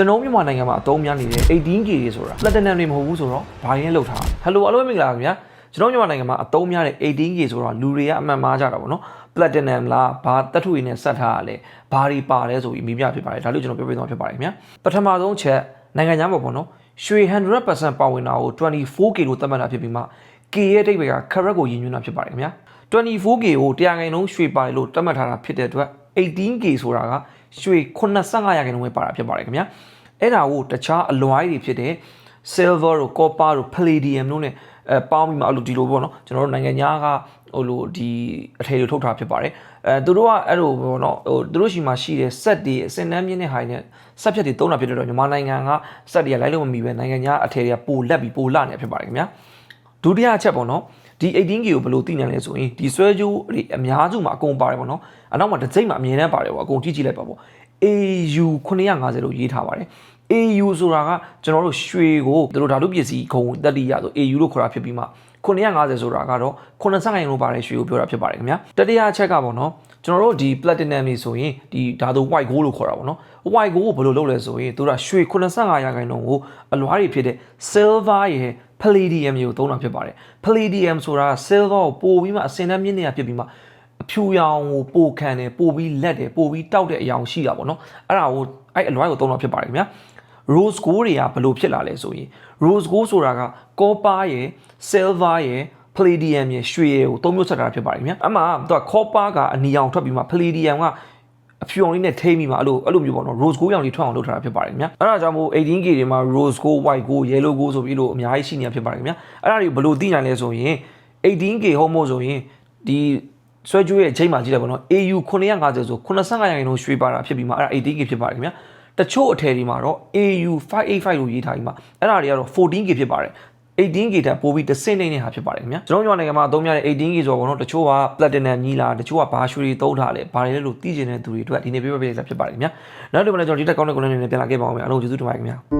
ကျွန်တော်မြန်မာနိုင်ငံမှာအသုံးများနေတဲ့ 18K တွေဆိုတာ platinum တွေမဟုတ်ဘူးဆိုတော့ဘာရင်းလောက်ထားဟယ်လိုအားလုံးမင်္ဂလာပါခင်ဗျာကျွန်တော်မြန်မာနိုင်ငံမှာအသုံးများတဲ့ 18K ဆိုတော့လူတွေကအမှန်မှားကြတာပေါ့နော် platinum လားဘာတက်ထုရည်နဲ့ဆက်ထားရလဲဘာတွေပါလဲဆိုပြီးမိပြဖြစ်ပါတယ်ဒါလို့ကျွန်တော်ပြောပြသွားဖြစ်ပါတယ်ခင်ဗျာပထမဆုံးချက်နိုင်ငံခြားမှာပေါ့နော်ရွှေ100%ပါဝင်တာကို 24K လို့သတ်မှတ်တာဖြစ်ပြီးမှ K ရဲ့အတိတ်ပဲက carat ကိုရည်ညွှန်းတာဖြစ်ပါတယ်ခင်ဗျာ 24K ကိုတရားခိုင်နှုန်းရွှေပါတယ်လို့သတ်မှတ်ထားတာဖြစ်တဲ့အတွက် 18K ဆိုတာက ရွှေ85ရာခိုင်နှုန်းပဲပါတာဖြစ်ပါတယ်ခင်ဗျာအဲ့ဒါကိုတခြားအလွိုင်းတွေဖြစ်တဲ့ silver တို့ copper တို့ palladium တို့ ਨੇ အဲပေါင်းပြီးမှအဲ့လိုဒီလိုပေါ့နော်ကျွန်တော်တို့နိုင်ငံသားကဟိုလိုဒီအထည်တွေထုတ်ထားဖြစ်ပါတယ်အဲသူတို့ကအဲ့လိုပေါ့နော်ဟိုသူတို့ရှိမှရှိတဲ့ set တွေအစင်တန်းမြင့်တဲ့ဟိုင်းနဲ့ set ဖြတ်တွေတုံးတာဖြစ်တဲ့တော့မြန်မာနိုင်ငံက set တွေကလိုက်လို့မမီပဲနိုင်ငံသားအထည်တွေကပိုလက်ပြီးပိုလာနေဖြစ်ပါတယ်ခင်ဗျာဒုတိယအချက်ပေါ့နော် ဒီ 18K ကိုဘယ်လိုသိနိုင်လဲဆိုရင်ဒီဆွဲကြိုးတွေအများစုမှာအကုန်ပါတယ်ပေါ့နော်အနောက်မှာတစ်စိမ့်မှာအမြင်နဲ့ပါတယ်ပေါ့အကုန်ကြည့်ကြည့်လိုက်ပါပေါ့ AU 950လို့ရေးထားပါတယ် AU ဆိုတာကကျွန်တော်တို့ရွှေကိုသူတို့ဓာတုပစ္စည်းခုံတက်တိရဆို AU လို့ခေါ်တာဖြစ်ပြီးမှ 950ဆိုတာကတော့85ရိုင်လို့ပါတယ်ရွှေကိုပြောတာဖြစ်ပါတယ်ခင်ဗျာတတိယအချက်ကပေါ့နော်ကျွန်တော်တို့ဒီ platinum တွေဆိုရင်ဒီဓာတု white gold လို့ခေါ်တာပေါ့နော် white gold ကိုဘယ်လိုလုပ်လဲဆိုရင်သူကရွှေ85ရာခိုင်နှုန်းကိုအလွားတွေဖြစ်တဲ့ silver ရဲ့ palladium ကိုသုံးတာဖြစ်ပါတယ် palladium ဆိုတာ silver ကိုပို့ပြီးမှအစင်တန်းမြင့်နေတာဖြစ်ပြီးမှအဖြူရောင်ကိုပိုခံတယ်ပို့ပြီးလက်တယ်ပို့ပြီးတောက်တဲ့အယောင်ရှိတာပေါ့နော်အဲ့ဒါကိုအဲ့အလွားကိုသုံးတာဖြစ်ပါတယ်ခင်ဗျာ rose gold တွေကဘယ်လိုဖြစ်လာလဲဆိုရင် rose gold ဆိုတာက copper ရယ် silver ရယ် palladium ရယ်ရွှေရယ်ကိုသုံးမျိုးဆက်တာဖြစ်ပါတယ်ခင်ဗျာအမှသူက copper ကအနီရောင်ထွက်ပြီးမှ palladium ကအဖြူအောင်လေးနဲ့ထိမ့်ပြီးမှအဲ့လိုအဲ့လိုမျိုးပေါ့နော် rose gold ရောင်လေးထွက်အောင်လုပ်ထားတာဖြစ်ပါတယ်ခင်ဗျာအဲ့ဒါကြောင့်မို့ 18K တွေမှာ rose gold white gold yellow gold ဆိုပြီးလို့အများကြီးရှိနေတာဖြစ်ပါတယ်ခင်ဗျာအဲ့ဒါတွေဘယ်လိုသိနိုင်လဲဆိုရင် 18K ဟုတ်မို့ဆိုရင်ဒီဆွဲကြိုးရဲ့အချိန်မှကြည့်လိုက်ပါတော့ AU 950ဆို85ရာခိုင်နှုန်းရွှေပါတာဖြစ်ပြီးမှအဲ့ဒါ 18K ဖြစ်ပါတယ်ခင်ဗျာ တချို့အထည်တွေမှာတော့ AU 585လို့ရေးထားပြီးမှအဲ့ဒါတွေကတော့ 14K ဖြစ်ပါတယ် 18K တက်ပို့ပြီးတစ်ဆင့်နေတဲ့ဟာဖြစ်ပါတယ်ခင်ဗျာကျွန်တော်မြန်မာနိုင်ငံမှာအသုံးများတဲ့ 18K ဆိုတော့ဘောနော်တချို့က platinum ကြီးလားတချို့ကဘာရွှေတွေသုံးထားလဲဘာတွေလဲလို့သိကျင်တဲ့သူတွေအတွက်ဒီနေ့ပြပြပြဖြစ်ပါတယ်ခင်ဗျာနောက်တစ်ခါလည်းကျွန်တော်ဒီတက်ကောင်းတဲ့ content တွေနဲ့ပြန်လာခဲ့ပါအောင်ခင်ဗျာအားလုံးကျေးဇူးတင်ပါတယ်ခင်ဗျာ